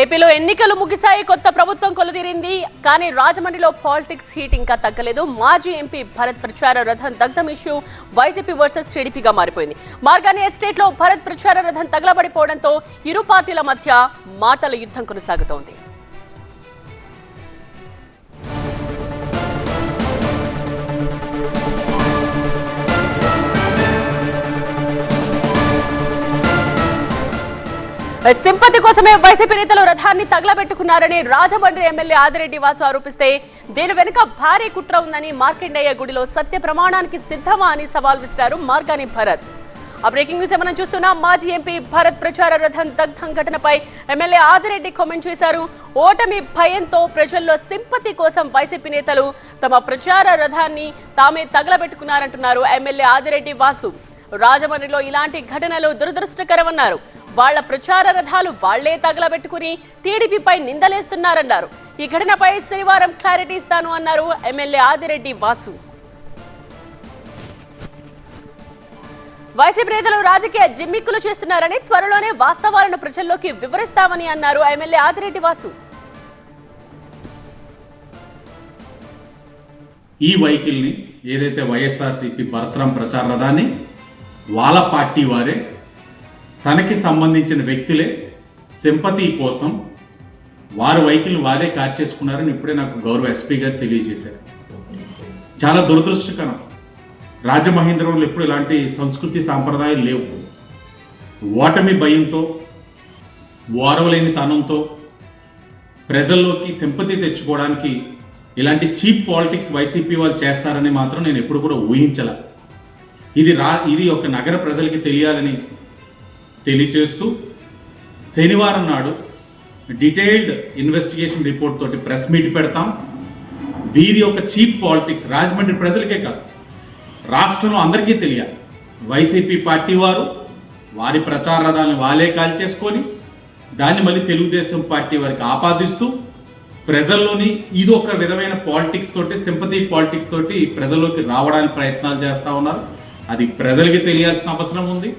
ఏపీలో ఎన్నికలు ముగిశాయి కొత్త ప్రభుత్వం కొలుదీరింది. కానీ రాజమండ్రిలో పాలిటిక్స్ హీట్ ఇంకా తగ్గలేదు. మాజీ ఎంపీ భరత్ ప్రచార రథం దగ్ధం ఇష్యూ వైసీపీ వర్సెస్ టీడీపీగా మారిపోయింది. మార్గాని ఎస్టేట్లో భరత్ ప్రచార రథం తగలబడిపోవడంతో ఇరు పార్టీల మధ్య మాటల యుద్ధం కొనసాగుతోంది. సింపతి కోసమే వైసీపీ నేతలు రథాన్ని తగలబెట్టుకున్నారని రాజమండ్రి ఎమ్మెల్యే ఆదిరెడ్డి వాసు ఆరోపిస్తే దీని వెనుక భారీ కుట్ర ఉందని మార్కండేయ గుడిలో సత్య ప్రమాణానికి సిద్ధమా అని సవాల్ విసిరారు మార్గాని భరత్. ఆ బ్రేకింగ్ న్యూస్ మనం చూస్తున్నాం మాజీ ఎంపీ భరత్ ప్రచార రథం దగ్ధం ఘటనపై ఎమ్మెల్యే ఆదిరెడ్డి కామెంట్ చేశారు. ఓటమి భయంతో ప్రజల్లో సింపతి కోసం వైసీపీ నేతలు తమ ప్రచార రథాన్ని తామే తగలబెట్టుకున్నారంటున్నారు ఎమ్మెల్యే ఆదిరెడ్డి వాసు. రాజమండ్రిలో ఇలాంటి ఘటనలు దురదృష్టకరమన్నారు. వాళ్ళ ప్రచార రథాలు వాళ్ళే తగలబెట్టుకుని టీడీపీపై నిందలేస్తున్నారన్నారు. ఈ ఘటనపై శనివారం క్లారిటీ ఇస్తాను అన్నారు ఎమ్మెల్యే ఆదిరెడ్డి వాసు. వైసీపీ నేతలు రాజకీయ జిమ్మిక్కులు చేస్తున్నారని త్వరలోనే వాస్తవాలను ప్రజల్లోకి వివరిస్తామని అన్నారు ఎమ్మెల్యే ఆదిరెడ్డి వాసు. ఈ వైకిల్ని ఏదైతే వైఎస్ఆర్సీపీ భరతరం ప్రచార రథాన్ని వాళ్ళ పార్టీ వారే తనకి సంబంధించిన వ్యక్తులే సింపతి కోసం వారి వైఖరిని వారే కార్ చేసుకున్నారని ఇప్పుడే నాకు గౌరవ ఎస్పీ గారు తెలియజేశారు. చాలా దురదృష్టకరం. రాజమహేంద్రంలో ఎప్పుడు ఇలాంటి సంస్కృతి సాంప్రదాయాలు లేవు. ఓటమి భయంతో ఓరవలేని తనంతో ప్రజల్లోకి సింపతి తెచ్చుకోవడానికి ఇలాంటి చీప్ పాలిటిక్స్ వైసీపీ వాళ్ళు చేస్తారని మాత్రం నేను ఎప్పుడు కూడా ఊహించలే. ఇది రా ఇది ఒక నగర ప్రజలకి తెలియాలని తెలియచేస్తూ శనివారం నాడు డీటెయిల్డ్ ఇన్వెస్టిగేషన్ రిపోర్ట్ తోటి ప్రెస్ మీట్ పెడతాం. వీరి యొక్క చీప్ పాలిటిక్స్ రాజమండ్రి ప్రజలకే కాదు రాష్ట్రంలో అందరికీ తెలియాలి. వైసీపీ పార్టీ వారు వారి ప్రచార రథాన్ని వాళ్ళే కాల్ చేసుకొని దాన్ని మళ్ళీ తెలుగుదేశం పార్టీ వారికి ఆపాదిస్తూ ప్రజల్లోని ఇది ఒక విధమైన పాలిటిక్స్ తోటి సింపతి పాలిటిక్స్ తోటి ప్రజల్లోకి రావడానికి ప్రయత్నాలు చేస్తూ ఉన్నారు. అది ప్రజలకి తెలియాల్సిన అవసరం ఉంది.